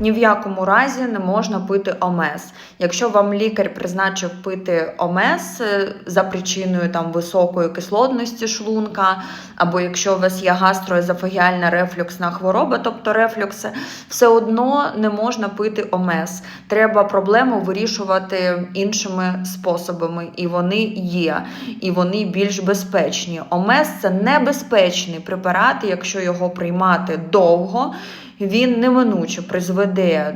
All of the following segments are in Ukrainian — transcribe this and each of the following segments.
Ні в якому разі не можна пити омес. Якщо вам лікар призначив пити омес е, за причиною там високої кислотності шлунка, або якщо у вас є гастроезофагіальна рефлюксна хвороба, тобто рефлюкси, все одно не можна пити омес. Треба проблему вирішувати іншими способами, і вони є, і вони більш безпечні. Омес це небезпечний препарат, якщо його приймати довго. Він неминуче призведе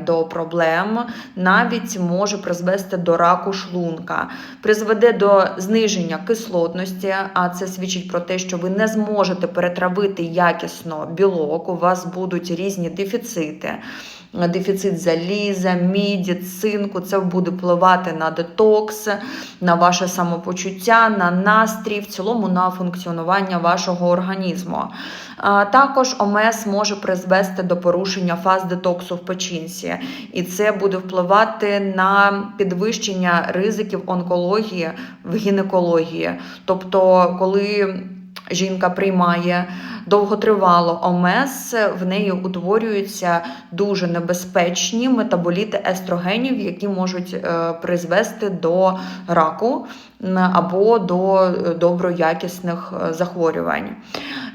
до проблем, навіть може призвести до раку шлунка, призведе до зниження кислотності, а це свідчить про те, що ви не зможете перетравити якісно білок, у вас будуть різні дефіцити. Дефіцит заліза, міді, цинку, це буде впливати на детокс, на ваше самопочуття, на настрій, в цілому на функціонування вашого організму. Також ОМС може призвести до порушення фаз детоксу в печінці, і це буде впливати на підвищення ризиків онкології в гінекології. Тобто, коли жінка приймає довготривало ОМС, в неї утворюються дуже небезпечні метаболіти естрогенів, які можуть е, призвести до раку або до е, доброякісних е, захворювань.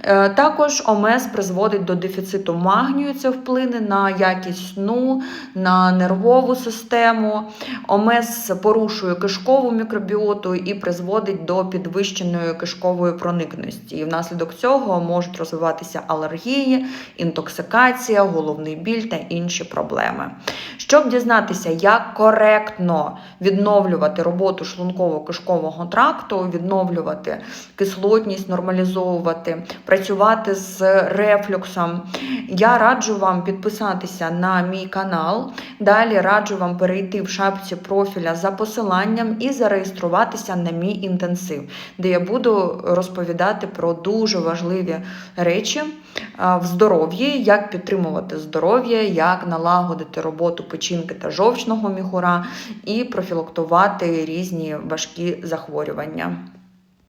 Е, Також ОМС призводить до дефіциту магнію, це вплине на якість сну, на нервову систему. ОМС порушує кишкову мікробіоту і призводить до підвищеної кишкової проникності. І внаслідок цього можуть розвиватися алергії, інтоксикація, головний біль та інші проблеми. Щоб дізнатися, як коректно відновлювати роботу шлунково-кишкового тракту, відновлювати кислотність, нормалізовувати, працювати з рефлюксом, я раджу вам підписатися на мій канал. Далі раджу вам перейти в шапці профіля за посиланням і зареєструватися на мій інтенсив, де я буду розповідати про дуже важливі речі в здоров'ї, як підтримувати здоров'я, як налагодити роботу печінки та жовчного міхура і профілактувати різні важкі захворювання.